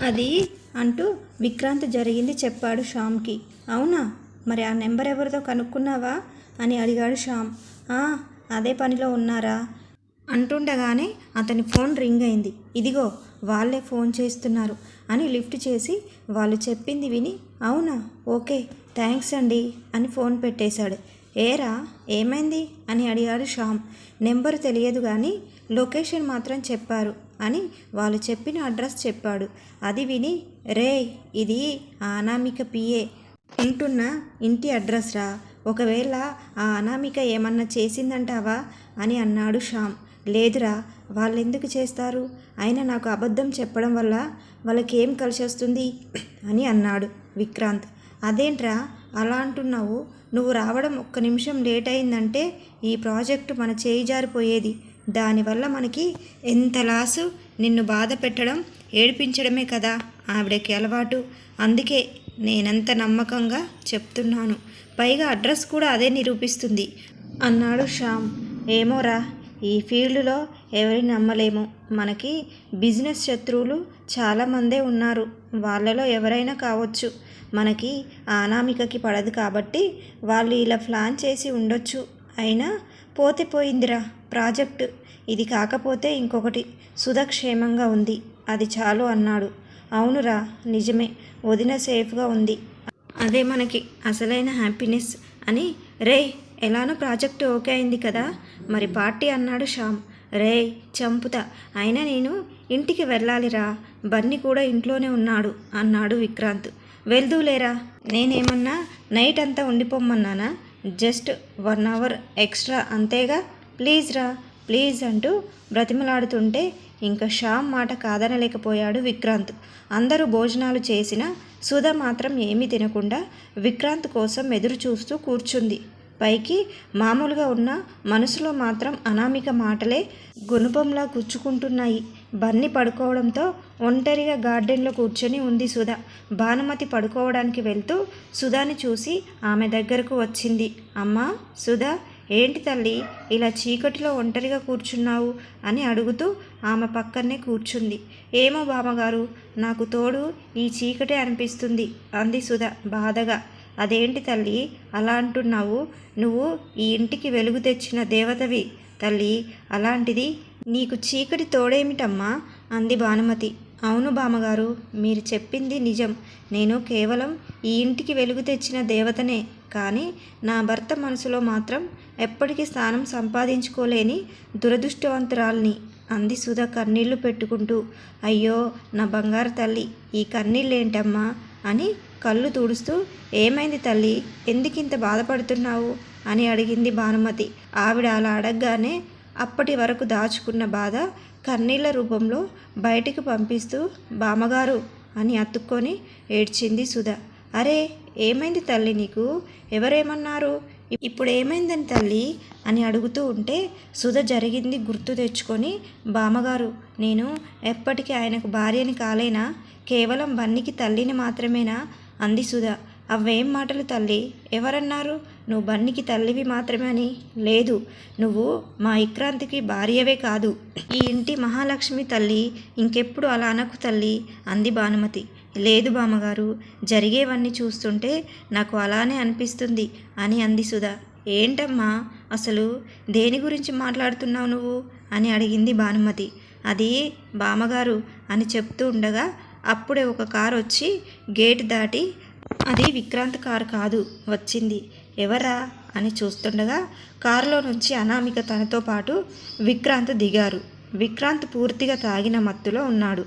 అది అంటూ విక్రాంత్ జరిగింది చెప్పాడు శ్యామ్కి. అవునా? మరి ఆ నెంబర్ ఎవరిదో కనుక్కున్నావా? అని అడిగాడు శ్యామ్. "ఆ, అదే పనిలో ఉన్నారా? అంటుండగానే అతని ఫోన్ రింగ్ అయింది. ఇదిగో వాళ్ళే ఫోన్ చేస్తున్నారు అని లిఫ్ట్ చేసి వాళ్ళు చెప్పింది విని అవునా? ఓకే థ్యాంక్స్ అండి అని ఫోన్ పెట్టేశాడు. ఏరా ఏమైంది? అని అడిగాడు శ్యామ్. నెంబర్ తెలియదు కానీ లొకేషన్ మాత్రం చెప్పారు. అని వాళ్ళు చెప్పిన అడ్రస్ చెప్పాడు. అది విని రే ఇది ఆ అనామిక పిఏ. ఉంటున్న ఇంటి అడ్రస్ రా. ఒకవేళ ఆ అనామిక ఏమన్నా చేసిందంటావా? అని అన్నాడు శ్యామ్. లేదురా వాళ్ళు ఎందుకు చేస్తారు? అయినా నాకు అబద్ధం చెప్పడం వల్ల వాళ్ళకి ఏం కలిసి వస్తుంది అని అన్నాడు విక్రాంత్. అదేంట్రా అలా అంటున్నావు. నువ్వు రావడం ఒక్క నిమిషం లేట్ అయిందంటే ఈ ప్రాజెక్టు మన చేయి జారిపోయేది. దానివల్ల మనకి ఎంత లాసు నిన్ను బాధ పెట్టడం ఏడిపించడమే కదా ఆవిడకి అలవాటు. అందుకే నేనంత నమ్మకంగా చెప్తున్నాను. పైగా అడ్రస్ కూడా అదే నిరూపిస్తుంది. అన్నాడు శ్యామ్. ఏమోరా ఈ ఫీల్డ్లో ఎవరిని నమ్మలేము. మనకి బిజినెస్ శత్రువులు చాలామందే ఉన్నారు. వాళ్ళలో ఎవరైనా కావచ్చు. మనకి అనామికకి పడదు కాబట్టి వాళ్ళు ఇలా ప్లాన్ చేసి ఉండొచ్చు. అయినా పోతే పోయిందిరా ప్రాజెక్టు. ఇది కాకపోతే ఇంకొకటి సుధక్షేమంగా ఉంది. అది చాలు అన్నాడు. అవునురా నిజమే. వదిన సేఫ్గా ఉంది. అదే మనకి అసలైన హ్యాపీనెస్ అని. రే ఎలానో ప్రాజెక్టు ఓకే అయింది కదా. మరి పార్టీ అన్నాడు శ్యామ్. రే చంపుతా. అయినా నేను ఇంటికి వెళ్ళాలిరా. బన్నీ కూడా ఇంట్లోనే ఉన్నాడు అన్నాడు విక్రాంత్. వెళ్దూలేరా? నేనేమన్నా నైట్ అంతా ఉండిపోమ్మన్నానా? జస్ట్ వన్ అవర్ ఎక్స్ట్రా అంతేగా? ప్లీజ్ రా ప్లీజ్ అంటూ బ్రతిమలాడుతుంటే ఇంకా శ్యామ్ మాట కాదనలేకపోయాడు విక్రాంత్. అందరూ భోజనాలు చేసినా సుధ మాత్రం ఏమీ తినకుండా విక్రాంత్ కోసం ఎదురు చూస్తూ కూర్చుంది. పైకి మామూలుగా ఉన్న మనసులో మాత్రం అనామిక మాటలే గుణపంలా గుచ్చుకుంటున్నాయి. బన్ని పడుకోవడంతో ఒంటరిగా గార్డెన్లో కూర్చొని ఉంది సుధ. భానుమతి పడుకోవడానికి వెళ్తూ సుధాని చూసి ఆమె దగ్గరకు వచ్చింది. అమ్మా సుధా ఏంటి తల్లి ఇలా చీకటిలో ఒంటరిగా కూర్చున్నావు అని అడుగుతూ ఆమె పక్కనే కూర్చుంది. ఏమో బామ్మగారు నాకు తోడు ఈ చీకటే అనిపిస్తుంది అంది సుధ బాధగా. అదేంటి తల్లి అలా అంటున్నావు? నువ్వు ఈ ఇంటికి వెలుగు తెచ్చిన దేవతవి తల్లి అలాంటిది నీకు చీకటి తోడేమిటమ్మా? అంది భానుమతి. అవును బామ్మగారు మీరు చెప్పింది నిజం. నేను కేవలం ఈ ఇంటికి వెలుగు తెచ్చిన దేవతనే. కానీ నా భర్త మనసులో మాత్రం ఎప్పటికీ స్థానం సంపాదించుకోలేని దురదృష్టవంతురాల్ని అంది సుధ కన్నీళ్ళు పెట్టుకుంటూ. అయ్యో నా బంగారు తల్లి ఈ కన్నీళ్ళేంటమ్మా అని కళ్ళు తుడుస్తూ ఏమైంది తల్లి? ఎందుకింత బాధపడుతున్నావు? అని అడిగింది భానుమతి. ఆవిడ అలా అడగగానే అప్పటి వరకు దాచుకున్న బాధ కన్నీళ్ళ రూపంలో బయటికి పంపిస్తూ బామ్మగారు అని అతుక్కొని ఏడ్చింది సుధ. అరే ఏమైంది తల్లి నీకు? ఎవరేమన్నారు? ఇప్పుడు ఏమైందని తల్లి? అని అడుగుతూ ఉంటే సుధ జరిగింది గుర్తు తెచ్చుకొని బామ్మగారు నేను ఎప్పటికీ ఆయనకు భార్యని కాలేనా? కేవలం బన్నికి తల్లిని మాత్రమేనా? అంది సుధ. అవేం మాటలు తల్లి? ఎవరన్నారు? నువ్వు బన్నికి తల్లివి మాత్రమే అని. లేదు నువ్వు మా విక్రాంతికి భార్యవే కాదు. ఈ ఇంటి మహాలక్ష్మి తల్లి ఇంకెప్పుడు అలా అనకు తల్లి అంది భానుమతి. లేదు బామ్మగారు జరిగేవన్నీ చూస్తుంటే నాకు అలానే అనిపిస్తుంది అని అంది సుధా. ఏంటమ్మా అసలు దేని గురించి మాట్లాడుతున్నావు నువ్వు? అని అడిగింది భానుమతి. అది బామ్మగారు అని చెప్తూ ఉండగా అప్పుడే ఒక కారు వచ్చి గేట్ దాటి అది విక్రాంత్ కారు కాదు వచ్చింది. ఎవరా? అని చూస్తుండగా కారులో నుంచి అనామిక తనతో పాటు విక్రాంత్ దిగారు. విక్రాంత్ పూర్తిగా తాగిన మత్తులో ఉన్నాడు.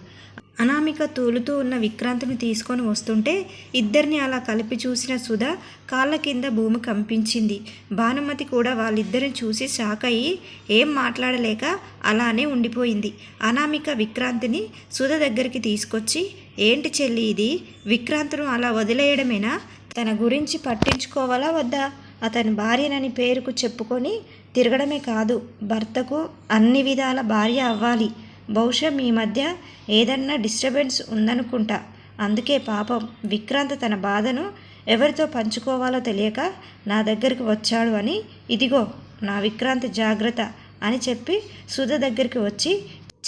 అనామిక తూలుతూ ఉన్న విక్రాంత్ని తీసుకొని వస్తుంటే ఇద్దరిని అలా కలిపి చూసిన సుధ కాళ్ళ కింద భూమి కంపించింది. భానుమతి కూడా వాళ్ళిద్దరిని చూసి షాక్ అయ్యి ఏం మాట్లాడలేక అలానే ఉండిపోయింది. అనామిక విక్రాంతిని సుధ దగ్గరికి తీసుకొచ్చి ఏంటి చెల్లి ఇది? విక్రాంతును అలా వదిలేయడమేనా? తన గురించి పట్టించుకోవాలా వద్దా? అతని భార్యనని పేరుకు చెప్పుకొని తిరగడమే కాదు భర్తకు అన్ని విధాల భార్య అవ్వాలి. బహుశా మీ మధ్య ఏదన్నా డిస్టర్బెన్స్ ఉందనుకుంటా. అందుకే పాపం విక్రాంత్ తన బాధను ఎవరితో పంచుకోవాలో తెలియక నా దగ్గరికి వచ్చాడు అని ఇదిగో నా విక్రాంత్ జాగ్రత్త అని చెప్పి సుధ దగ్గరికి వచ్చి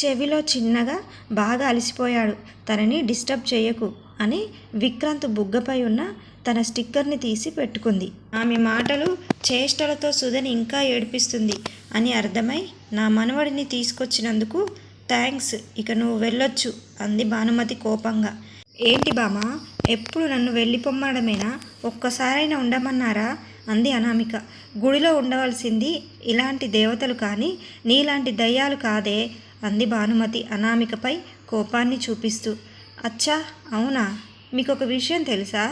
చెవిలో చిన్నగా బాగా అలసిపోయాడు. తనని డిస్టర్బ్ చేయకు అని విక్రాంత్ బుగ్గపై ఉన్న తన స్టిక్కర్ని తీసి పెట్టుకుంది. ఆమె మాటలు చేష్టలతో సుధని ఇంకా ఏడిపిస్తుంది అని అర్థమై నా మనవడిని తీసుకొచ్చినందుకు థ్యాంక్స్ ఇక నువ్వు వెళ్ళొచ్చు అంది భానుమతి కోపంగా. ఏంటి బామా ఎప్పుడు నన్ను వెళ్ళిపోమ్మడమేనా? ఒక్కసారైనా ఉండమన్నారా? అంది అనామిక. గుడిలో ఉండవలసింది ఇలాంటి దేవతలు కానీ నీలాంటి దయ్యాలు కాదే అంది భానుమతి అనామికపై కోపాన్ని చూపిస్తూ. అచ్చా అవునా? మీకు ఒక విషయం తెలుసా?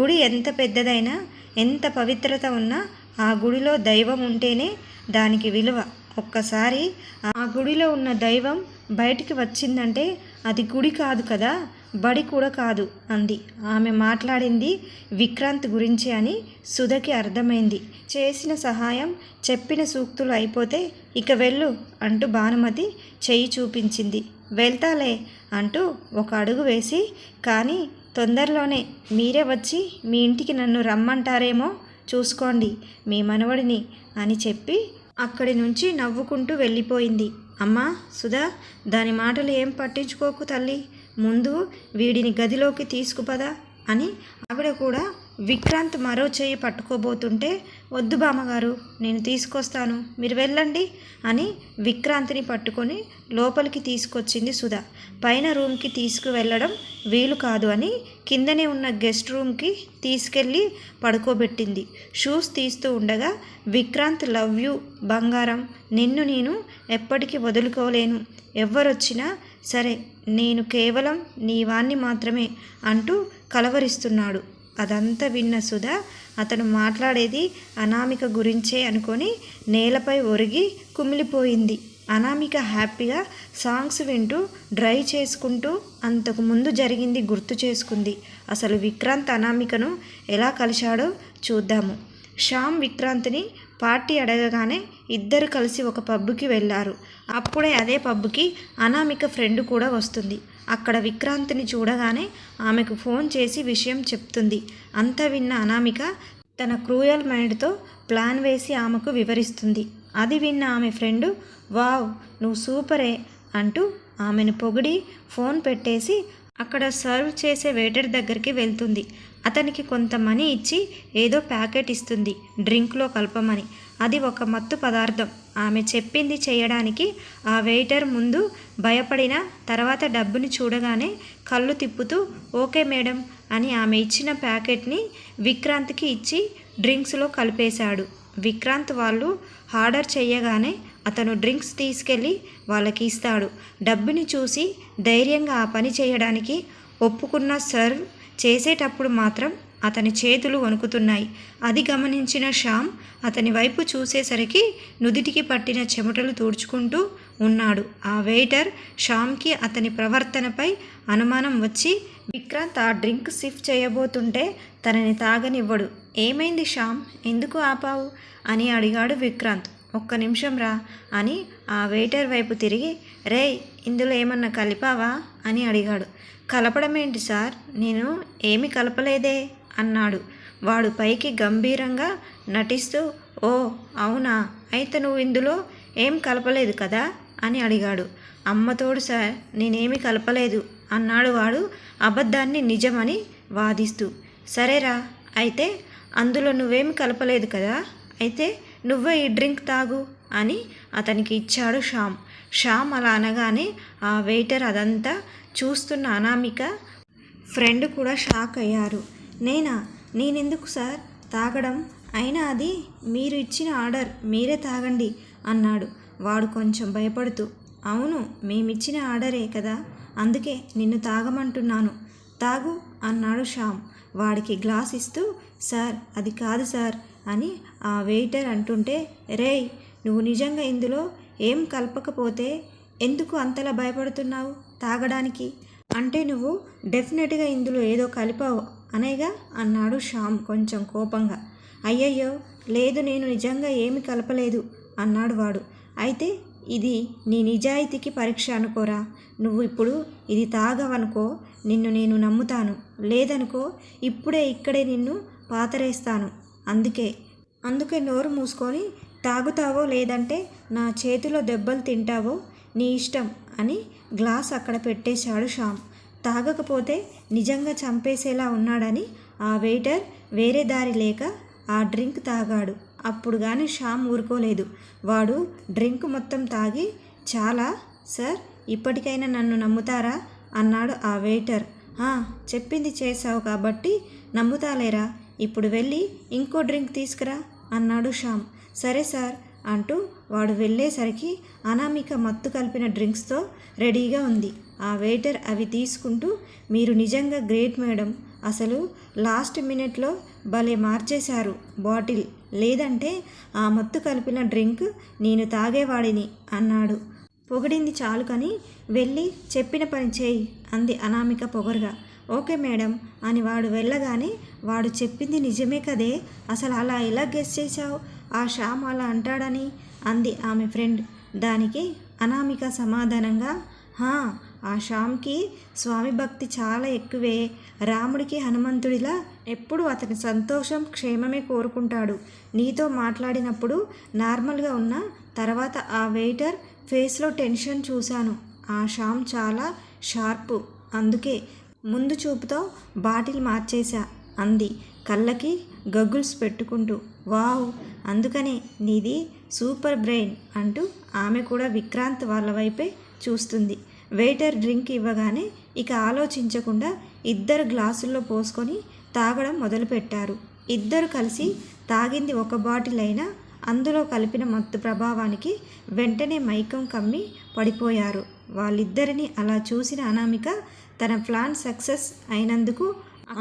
గుడి ఎంత పెద్దదైనా ఎంత పవిత్రత ఉన్నా ఆ గుడిలో దైవం ఉంటేనే దానికి విలువ. ఒక్కసారి ఆ గుడిలో ఉన్న దైవం బయటికి వచ్చిందంటే అది గుడి కాదు కదా బడి కూడా కాదు అంది. ఆమె మాట్లాడింది విక్రాంత్ గురించి అని సుధకి అర్థమైంది. చేసిన సహాయం చెప్పిన సూక్తులు అయిపోతే ఇక వెళ్ళు అంటూ భానుమతి చెయ్యి చూపించింది. వెళ్తాలే అంటూ ఒక అడుగు వేసి కానీ తొందరలోనే మీరే వచ్చి మీ ఇంటికి నన్ను రమ్మంటారేమో చూసుకోండి మీ మనవడిని అని చెప్పి అక్కడి నుంచి నవ్వుకుంటూ వెళ్ళిపోయింది. అమ్మా సుధా దాని మాటలు ఏం పట్టించుకోకు తల్లి. ముందు వీడిని గదిలోకి తీసుకుపదా అని ఆవిడ కూడా విక్రాంత్ మరో చేయి పట్టుకోబోతుంటే వద్దు బామ్మగారు నేను తీసుకొస్తాను. మీరు వెళ్ళండి అని విక్రాంతిని పట్టుకొని లోపలికి తీసుకొచ్చింది సుధా. పైన రూమ్కి తీసుకువెళ్ళడం వీలు కాదు అని కిందనే ఉన్న గెస్ట్ రూమ్కి తీసుకెళ్ళి పడుకోబెట్టింది. షూస్ తీస్తూ ఉండగా విక్రాంత్ లవ్ యూ బంగారం నిన్ను నేను ఎప్పటికీ వదులుకోలేను. ఎవ్వరొచ్చినా సరే నేను కేవలం నీ వాణ్ణి మాత్రమే అంటూ కలవరిస్తున్నాడు. అదంతా విన్న సుధా అతను మాట్లాడేది అనామిక గురించే అనుకొని నేలపై ఒరిగి కుమిలిపోయింది. అనామిక హ్యాపీగా సాంగ్స్ వింటూ డ్రైవ్ చేసుకుంటూ అంతకు ముందు జరిగింది గుర్తు చేసుకుంది. అసలు విక్రాంత్ అనామికను ఎలా కలిశాడో చూద్దాము. శ్యామ్ విక్రాంత్ని పార్టీ అడగగానే ఇద్దరు కలిసి ఒక పబ్కి వెళ్ళారు. అప్పుడే అదే పబ్కి అనామిక ఫ్రెండ్ కూడా వస్తుంది. అక్కడ విక్రాంత్ని చూడగానే ఆమెకు ఫోన్ చేసి విషయం చెప్తుంది. అంతా విన్న అనామిక తన క్రూయల్ మైండ్తో ప్లాన్ వేసి ఆమెకు వివరిస్తుంది. అది విన్న ఆమె ఫ్రెండు వావ్ నువ్వు సూపరే అంటూ ఆమెను పొగిడి ఫోన్ పెట్టేసి అక్కడ సర్వ్ చేసే వెయిటర్ దగ్గరికి వెళ్తుంది. అతనికి కొంత మనీ ఇచ్చి ఏదో ప్యాకెట్ ఇస్తుంది డ్రింక్లో కలపమని. అది ఒక మత్తు పదార్థం. ఆమె చెప్పింది చేయడానికి ఆ వెయిటర్ ముందు భయపడిన తర్వాత డబ్బుని చూడగానే కళ్ళు తిప్పుతూ ఓకే మేడం అని ఆమె ఇచ్చిన ప్యాకెట్ని విక్రాంత్కి ఇచ్చి డ్రింక్స్లో కలిపేశాడు. విక్రాంత్ వాళ్ళు ఆర్డర్ చేయగానే అతను డ్రింక్స్ తీసుకెళ్ళి వాళ్ళకి ఇస్తాడు. డబ్బుని చూసి ధైర్యంగా ఆ పని చేయడానికి ఒప్పుకున్న సర్వ్ చేసేటప్పుడు మాత్రం అతని చేతులు వణుకుతున్నాయి. అది గమనించిన శ్యామ్ అతని వైపు చూసేసరికి నుదిటికి పట్టిన చెమటలు తుడుచుకుంటూ ఉన్నాడు. ఆ వెయిటర్ శ్యామ్కి అతని ప్రవర్తనపై అనుమానం వచ్చి విక్రాంత్ ఆ డ్రింక్ సిఫ్ చేయబోతుంటే తనని తాగనివ్వడు. ఏమైంది శ్యామ్? ఎందుకు ఆపావు? అని అడిగాడు విక్రాంత్. ఒక్క నిమిషం రా అని ఆ వెయిటర్ వైపు తిరిగి రే ఇందులో ఏమన్నా కలిపావా? అని అడిగాడు. కలపడం ఏంటి సార్? నేను ఏమి కలపలేదే అన్నాడు. వాడు పైకి గంభీరంగా నటిస్తూ ఓ అవునా? అయితే నువ్వు ఇందులో ఏం కలపలేదు కదా? అని అడిగాడు. అమ్మతోడు సార్ నేనేమి కలపలేదు అన్నాడు వాడు అబద్ధాన్ని నిజమని వాదిస్తూ. సరేరా అయితే అందులో నువ్వేమి కలపలేదు కదా? అయితే నువ్వే ఈ డ్రింక్ తాగు అని అతనికి ఇచ్చాడు శ్యామ్. శ్యామ్ అలా అనగానే ఆ వెయిటర్ అదంతా చూస్తున్న అనామిక ఫ్రెండ్ కూడా షాక్ అయ్యారు. నేనా? నేనెందుకు సార్? తాగడం? అయినా అది మీరు ఇచ్చిన ఆర్డర్ మీరే తాగండి అన్నాడు. వాడు కొంచెం భయపడుతూ అవును మేమిచ్చిన ఆర్డరే కదా అందుకే నిన్ను తాగమంటున్నాను. తాగు అన్నాడు శ్యామ్. వాడికి గ్లాస్ ఇస్తూ సార్ అది కాదు సార్ అని ఆ వెయిటర్ అంటుంటే రేయ్ నువ్వు నిజంగా ఇందులో ఏం కలపకపోతే ఎందుకు అంతలా భయపడుతున్నావు? తాగడానికి. అంటే నువ్వు డెఫినెట్గా ఇందులో ఏదో కలిపావు. అనేగా అన్నాడు శ్యామ్ కొంచెం కోపంగా. అయ్యయ్యో లేదు నేను నిజంగా ఏమి కలపలేదు అన్నాడు వాడు. అయితే ఇది నీ నిజాయితీకి పరీక్ష అనుకోరా. నువ్వు ఇప్పుడు ఇది తాగవనుకో నిన్ను నేను నమ్ముతాను. లేదనుకో ఇప్పుడే ఇక్కడే నిన్ను పాతరేస్తాను. అందుకే అందుకే నోరు మూసుకొని తాగుతావో లేదంటే నా చేతిలో దెబ్బలు తింటావో నీ ఇష్టం. అని గ్లాస్ అక్కడ పెట్టేశాడు శ్యామ్. తాగకపోతే నిజంగా చంపేసేలా ఉన్నాడని ఆ వెయిటర్ వేరే దారి లేక ఆ డ్రింక్ తాగాడు. అప్పుడు కానీ శ్యామ్ ఊరుకోలేదు. వాడు డ్రింక్ మొత్తం తాగి చాలా సార్ ఇప్పటికైనా నన్ను నమ్ముతారా? అన్నాడు ఆ వెయిటర్. చెప్పింది చేశావు కాబట్టి నమ్ముతాలేరా? ఇప్పుడు వెళ్ళి ఇంకో డ్రింక్ తీసుకురా అన్నాడు శ్యామ్. సరే సార్ అంటూ వాడు వెళ్ళేసరికి అనామిక మత్తు కలిపిన డ్రింక్స్తో రెడీగా ఉంది. ఆ వెయిటర్ అవి తీసుకుంటూ మీరు నిజంగా గ్రేట్ మేడం. అసలు లాస్ట్ మినిట్లో భలే మార్చేశారు బాటిల్. లేదంటే ఆ మత్తు కలిపిన డ్రింక్ నేను తాగేవాడిని అన్నాడు. పొగిడింది చాలు కానీ వెళ్ళి చెప్పిన పని చేయి అంది అనామిక పొగరుగా. ఓకే మేడం అని వాడు వెళ్ళగానే వాడు చెప్పింది నిజమే కదే. అసలు అలా ఎలా గెస్ చేశావు? ఆ శ్యామ్ అలా అంటాడని అంది ఆమె ఫ్రెండ్. దానికి అనామిక సమాధానంగా హా ఆ శ్యామ్కి స్వామి భక్తి చాలా ఎక్కువే. రాముడికి హనుమంతుడిలా ఎప్పుడు అతని సంతోషం క్షేమమే కోరుకుంటాడు. నీతో మాట్లాడినప్పుడు నార్మల్గా ఉన్న తర్వాత ఆ వెయిటర్ ఫేస్లో టెన్షన్ చూశాను. ఆ శ్యామ్ చాలా షార్పు. అందుకే ముందు చూపుతో బాటిల్ మార్చేశా. అంది. కళ్ళకి గగుల్స్ పెట్టుకుంటూ వావ్ అందుకనే నీది సూపర్ బ్రెయిన్ అంటూ ఆమె కూడా విక్రాంత్ వాళ్ళ వైపే చూస్తుంది. వెయిటర్ డ్రింక్ ఇవ్వగానే ఇక ఆలోచించకుండా ఇద్దరు గ్లాసుల్లో పోసుకొని తాగడం మొదలుపెట్టారు. ఇద్దరు కలిసి తాగింది ఒక బాటిల్ అయినా అందులో కలిపిన మత్తు ప్రభావానికి వెంటనే మైకం కమ్మి పడిపోయారు. వాళ్ళిద్దరిని అలా చూసిన అనామిక తన ప్లాన్ సక్సెస్ అయినందుకు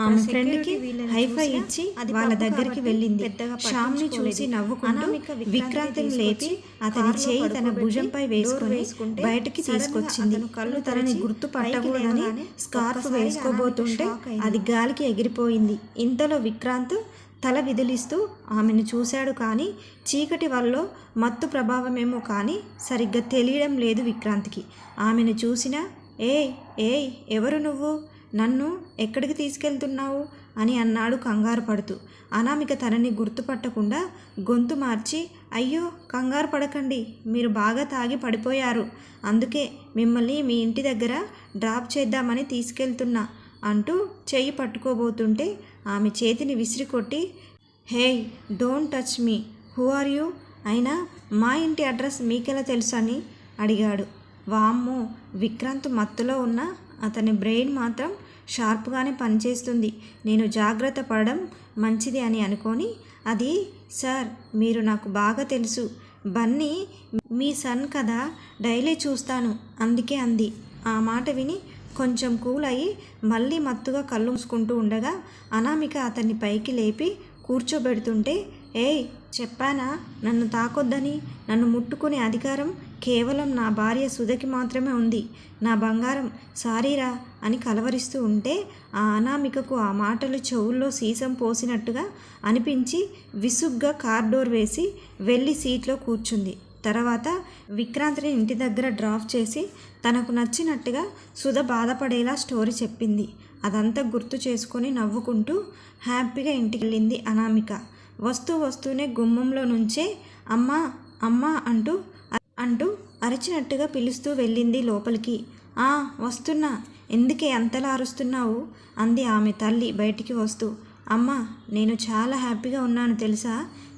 ఆమె ఫ్రెండ్కి హైఫై ఇచ్చి వాళ్ళ దగ్గరికి వెళ్ళింది. శ్యామ్ని చూసి నవ్వుకుంటూ విక్రాంతిని లేపి అతని చేయి తన భుజంపై వేసుకొని బయటికి తీసుకొచ్చింది. కళ్ళు తనని గుర్తు పట్టకూడదని స్కార్ఫ్ వేసుకోబోతుంటే అది గాలికి ఎగిరిపోయింది. ఇంతలో విక్రాంత్ తల విదిలిస్తూ ఆమెను చూశాడు కానీ చీకటి వల్ల మత్తు ప్రభావమేమో కానీ సరిగ్గా తెలియడం లేదు విక్రాంత్కి. ఆమెను చూసినా ఏయ్ ఏయ్ ఎవరు నువ్వు? నన్ను ఎక్కడికి తీసుకెళ్తున్నావు? అని అన్నాడు కంగారు పడుతూ. అనామిక తనని గుర్తుపట్టకుండా గొంతు మార్చి అయ్యో కంగారు పడకండి మీరు బాగా తాగి పడిపోయారు. అందుకే మిమ్మల్ని మీ ఇంటి దగ్గర డ్రాప్ చేద్దామని తీసుకెళ్తున్నా అంటూ చెయ్యి పట్టుకోబోతుంటే ఆమె చేతిని విసిరి కొట్టి hey don't touch me who are you? అయినా మా ఇంటి అడ్రస్ మీకెలా తెలుసని అడిగాడు. వామ్మో విక్రాంత్ మత్తులో ఉన్న అతని బ్రెయిన్ మాత్రం షార్ప్గానే పనిచేస్తుంది. నేను జాగ్రత్త పడడం మంచిది అని అనుకొని అది సార్ మీరు నాకు బాగా తెలుసు. బన్నీ మీ సన్ కదా డైలీ చూస్తాను. అందుకే అంది. ఆ మాట విని కొంచెం కూల్ అయ్యి మళ్ళీ మత్తుగా కళ్ళు మూసుకుంటూ ఉండగా అనామిక అతన్ని పైకి లేపి కూర్చోబెడుతుంటే ఏయ్ చెప్పానా? నన్ను తాకొద్దని? నన్ను ముట్టుకునే అధికారం కేవలం నా భార్య సుధకి మాత్రమే ఉంది. నా బంగారం సారీరా అని కలవరిస్తూ ఉంటే ఆ అనామికకు ఆ మాటలు చెవుల్లో సీసం పోసినట్టుగా అనిపించి విసుగ్గా కార్డోర్ వేసి వెళ్ళి సీట్లో కూర్చుంది. తర్వాత విక్రాంత్ని ఇంటి దగ్గర డ్రాప్ చేసి తనకు నచ్చినట్టుగా సుధ బాధపడేలా స్టోరీ చెప్పింది. అదంతా గుర్తు చేసుకొని నవ్వుకుంటూ హ్యాపీగా ఇంటికి వెళ్ళింది అనామిక. వస్తూ వస్తూనే గుమ్మంలో నుంచే అమ్మా అమ్మా అంటూ అంటూ అరిచినట్టుగా పిలుస్తూ వెళ్ళింది లోపలికి. ఆ వస్తున్నా. ఎందుకే అంతలా అరుస్తున్నావు? అంది ఆమె తల్లి బయటికి వస్తూ. అమ్మా నేను చాలా హ్యాపీగా ఉన్నాను తెలుసా?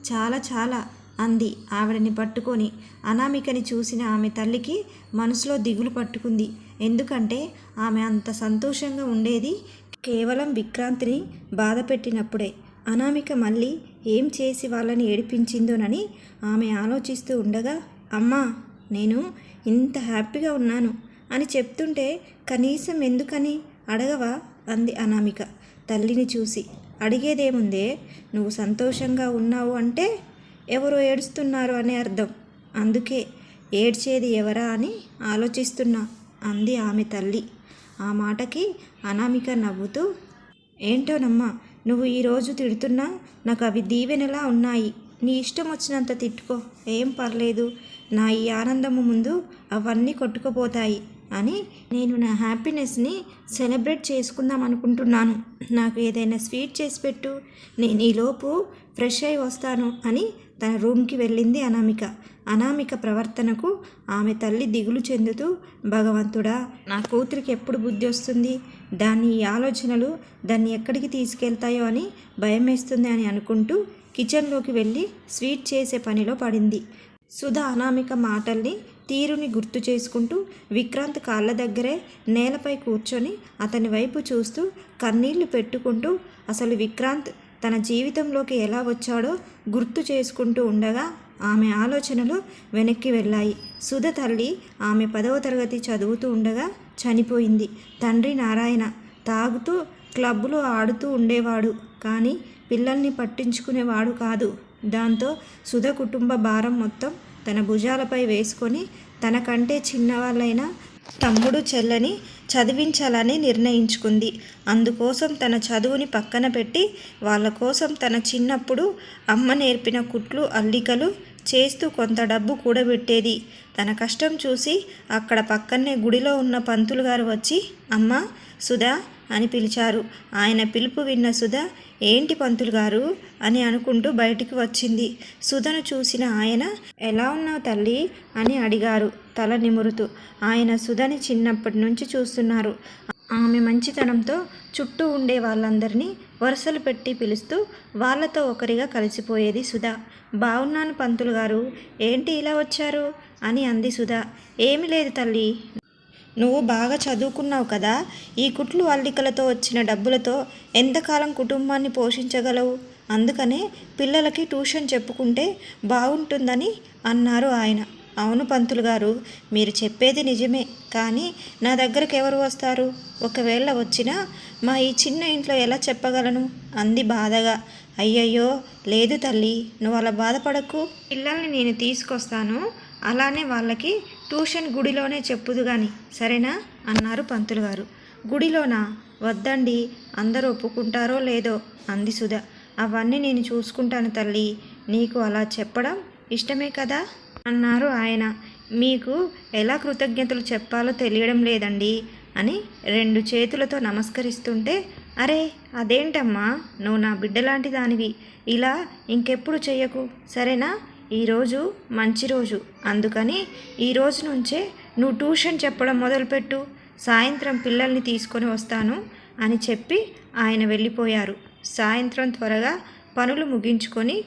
చాలా చాలా అంది ఆవిడని పట్టుకొని. అనామికని చూసిన ఆమె తల్లికి మనసులో దిగులు పట్టుకుంది. ఎందుకంటే ఆమె అంత సంతోషంగా ఉండేది కేవలం విక్రాంతిని బాధ పెట్టినప్పుడే అనామిక మళ్ళీ ఏం చేసి వాళ్ళని ఏడిపించిందోనని ఆమె ఆలోచిస్తూ ఉండగా అమ్మా నేను ఇంత హ్యాపీగా ఉన్నాను అని చెప్తుంటే కనీసం ఎందుకని అడగవా అంది అనామిక. తల్లిని చూసి అడిగేదేముందే నువ్వు సంతోషంగా ఉన్నావు అంటే ఎవరో ఏడుస్తున్నారు అనే అర్థం. అందుకే ఏడ్చేది ఎవరా అని ఆలోచిస్తున్నా అంది ఆమె తల్లి. ఆ మాటకి అనామిక నవ్వుతూ ఏంటోనమ్మా నువ్వు ఈరోజు తిడుతున్నా నాకు అవి దీవెనలా ఉన్నాయి. నీ ఇష్టం వచ్చినంత తిట్టుకో. ఏం పర్లేదు. నా ఈ ఆనందము ముందు అవన్నీ కొట్టుకుపోతాయి అని నేను నా హ్యాపీనెస్ని సెలబ్రేట్ చేసుకుందాం అనుకుంటున్నాను. నాకు ఏదైనా స్వీట్ చేసి పెట్టు నేను ఈలోపు ఫ్రెష్ అయి వస్తాను అని తన రూమ్కి వెళ్ళింది అనామిక. అనామిక ప్రవర్తనకు ఆమె తల్లి దిగులు చెందుతూ భగవంతుడా నా కూతురికి ఎప్పుడు బుద్ధి వస్తుంది? దాని ఈ ఆలోచనలు దాన్ని ఎక్కడికి తీసుకెళ్తాయో అని భయం వేస్తుంది అని అనుకుంటూ కిచెన్లోకి వెళ్ళి స్వీట్ చేసే పనిలో పడింది. సుధా అనామిక మాటల్ని తీరుని గుర్తు చేసుకుంటూ విక్రాంత్ కాళ్ళ దగ్గరే నేలపై కూర్చొని అతని వైపు చూస్తూ కన్నీళ్ళు పెట్టుకుంటూ అసలు విక్రాంత్ తన జీవితంలోకి ఎలా వచ్చాడో గుర్తు చేసుకుంటూ ఉండగా ఆమె ఆలోచనలు వెనక్కి వెళ్ళాయి. సుధ తల్లి ఆమె పదవ తరగతి చదువుతూ ఉండగా చనిపోయింది. తండ్రి నారాయణ తాగుతూ క్లబ్లో ఆడుతూ ఉండేవాడు. కానీ పిల్లల్ని పట్టించుకునేవాడు కాదు. దాంతో సుధ కుటుంబ భారం మొత్తం తన భుజాలపై వేసుకొని తనకంటే చిన్నవాళ్ళైన తమ్ముడు చెల్లని చదివించాలని నిర్ణయించుకుంది. అందుకోసం తన చదువుని పక్కన పెట్టి వాళ్ళ కోసం తన చిన్నప్పుడు అమ్మ నేర్పిన కుట్లు అల్లికలు చేస్తూ కొంత డబ్బు కూడబెట్టేది. తన కష్టం చూసి అక్కడ పక్కనే గుడిలో ఉన్న పంతులు గారు వచ్చి అమ్మ సుధా అని పిలిచారు. ఆయన పిలుపు విన్న సుధ ఏంటి పంతులు గారు అని అనుకుంటూ బయటికి వచ్చింది. సుధను చూసిన ఆయన ఎలా ఉన్నావు తల్లి అని అడిగారు తల నిమురుతూ. ఆయన సుధని చిన్నప్పటి నుంచి చూస్తున్నారు. ఆమె మంచితనంతో చుట్టూ ఉండే వాళ్ళందరినీ వరుసలు పెట్టి పిలుస్తూ వాళ్ళతో ఒకరిగా కలిసిపోయేది సుధా. బాగున్నాను పంతులు గారు. ఏంటి ఇలా వచ్చారు? అని అంది సుధా. ఏమి లేదు తల్లి. నువ్వు బాగా చదువుకున్నావు కదా. ఈ కుట్లు అల్లికలతో వచ్చిన డబ్బులతో ఎంతకాలం కుటుంబాన్ని పోషించగలవు? అందుకనే పిల్లలకి ట్యూషన్ చెప్పుకుంటే బాగుంటుందని అన్నారు ఆయన. అవును పంతులు గారు మీరు చెప్పేది నిజమే. కానీ నా దగ్గరకు ఎవరు వస్తారు? ఒకవేళ వచ్చినా మా ఈ చిన్న ఇంట్లో ఎలా చెప్పగలను? అంది బాధగా. అయ్యయ్యో లేదు తల్లి. నువ్వు అలా బాధపడకు. పిల్లల్ని నేను తీసుకొస్తాను. అలానే వాళ్ళకి ట్యూషన్ గుడిలోనే చెప్పుదు గాని సరేనా? అన్నారు పంతులు గారు. గుడిలోనా? వద్దండి. అందరూ ఒప్పుకుంటారో లేదో? అంది సుధ. అవన్నీ నేను చూసుకుంటాను తల్లి. నీకు అలా చెప్పడం ఇష్టమే కదా? అన్నారు ఆయన. మీకు ఎలా కృతజ్ఞతలు చెప్పాలో తెలియడం లేదండి అని రెండు చేతులతో నమస్కరిస్తుంటే అరే అదేంటమ్మా? నువ్వు నా బిడ్డలాంటి దానివి. ఇలా ఇంకెప్పుడు చెయ్యకు? సరేనా? ఈరోజు మంచి రోజు. అందుకని ఈ రోజు నుంచే నువ్వు ట్యూషన్ చెప్పడం మొదలుపెట్టు. సాయంత్రం పిల్లల్ని తీసుకొని వస్తాను అని చెప్పి ఆయన వెళ్ళిపోయారు. సాయంత్రం త్వరగా పనులు ముగించుకొని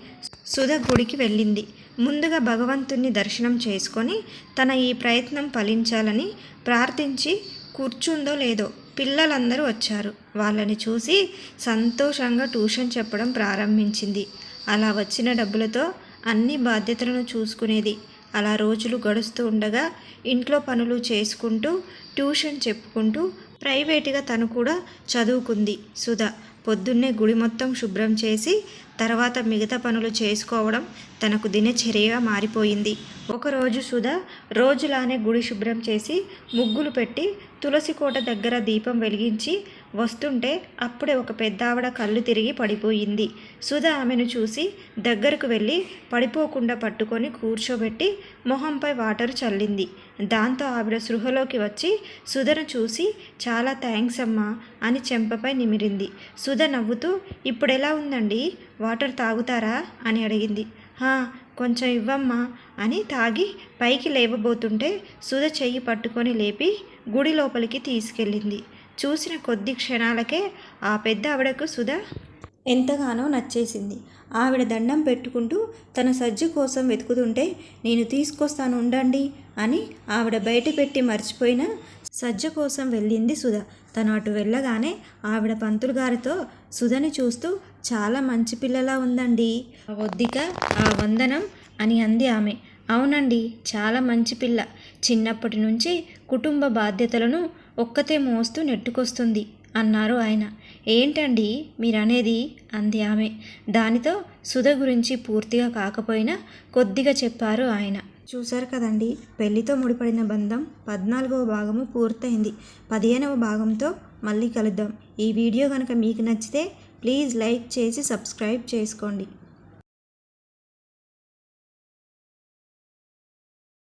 సుధ గుడికి వెళ్ళింది. ముందుగా భగవంతుణ్ణి దర్శనం చేసుకొని తన ఈ ప్రయత్నం ఫలించాలని ప్రార్థించి కూర్చుందో లేదో పిల్లలందరూ వచ్చారు. వాళ్ళని చూసి సంతోషంగా ట్యూషన్ చెప్పడం ప్రారంభించింది. అలా వచ్చిన డబ్బులతో అన్ని బాధ్యతలను చూసుకునేది. అలా రోజులు గడుస్తూ ఉండగా ఇంట్లో పనులు చేసుకుంటూ ట్యూషన్ చెప్పుకుంటూ ప్రైవేటుగా తను కూడా చదువుకుంది. సుధా పొద్దున్నే గుడి మొత్తం శుభ్రం చేసి తర్వాత మిగతా పనులు చేసుకోవడం తనకు దినచర్యగా మారిపోయింది. ఒకరోజు సుధ రోజులానే గుడి శుభ్రం చేసి ముగ్గులు పెట్టి తులసి కోట దగ్గర దీపం వెలిగించి వస్తుంటే అప్పుడే ఒక పెద్ద ఆవిడ కళ్ళు తిరిగి పడిపోయింది. సుధ ఆమెను చూసి దగ్గరకు వెళ్ళి పడిపోకుండా పట్టుకొని కూర్చోబెట్టి మొహంపై వాటర్ చల్లింది. దాంతో ఆవిడ సృహలోకి వచ్చి సుధను చూసి చాలా థ్యాంక్స్ అమ్మా అని చెంపపై నిమిరింది. సుధ నవ్వుతూ ఇప్పుడెలా ఉందండి? వాటర్ తాగుతారా? అని అడిగింది. హా కొంచెం ఇవ్వమ్మా అని తాగి పైకి లేవబోతుంటే సుధ చెయ్యి పట్టుకొని లేపి గుడి లోపలికి తీసుకెళ్ళింది. చూసిన కొద్ది క్షణాలకే ఆ పెద్ద ఆవిడకు సుధ ఎంతగానో నచ్చేసింది. ఆవిడ దండం పెట్టుకుంటూ తన సజ్జ కోసం వెతుకుతుంటే నేను తీసుకొస్తాను ఉండండి అని ఆవిడ బయట పెట్టి మర్చిపోయిన సజ్జ కోసం వెళ్ళింది సుధ. తను అటు వెళ్ళగానే ఆవిడ పంతులు గారితో సుధని చూస్తూ చాలా మంచి పిల్లలా ఉందండి ఆ వద్దిక ఆ వందనం అని అంది ఆమె. అవునండి చాలా మంచి పిల్ల. చిన్నప్పటి నుంచి కుటుంబ బాధ్యతలను ఒక్కతే మోస్తూ నెట్టుకొస్తుంది అన్నారు ఆయన. ఏంటండి మీరనేది అంది ఆమె. దానితో సుధ గురించి పూర్తిగా కాకపోయినా కొద్దిగా చెప్పారు ఆయన. చూశారు కదండి పెళ్ళితో ముడిపడిన బంధం పద్నాలుగవ భాగము పూర్తయింది. పదిహేనవ భాగంతో మళ్ళీ కలుద్దాం. ఈ వీడియో కనుక మీకు నచ్చితే ప్లీజ్ లైక్ చేసి సబ్స్క్రైబ్ చేసుకోండి.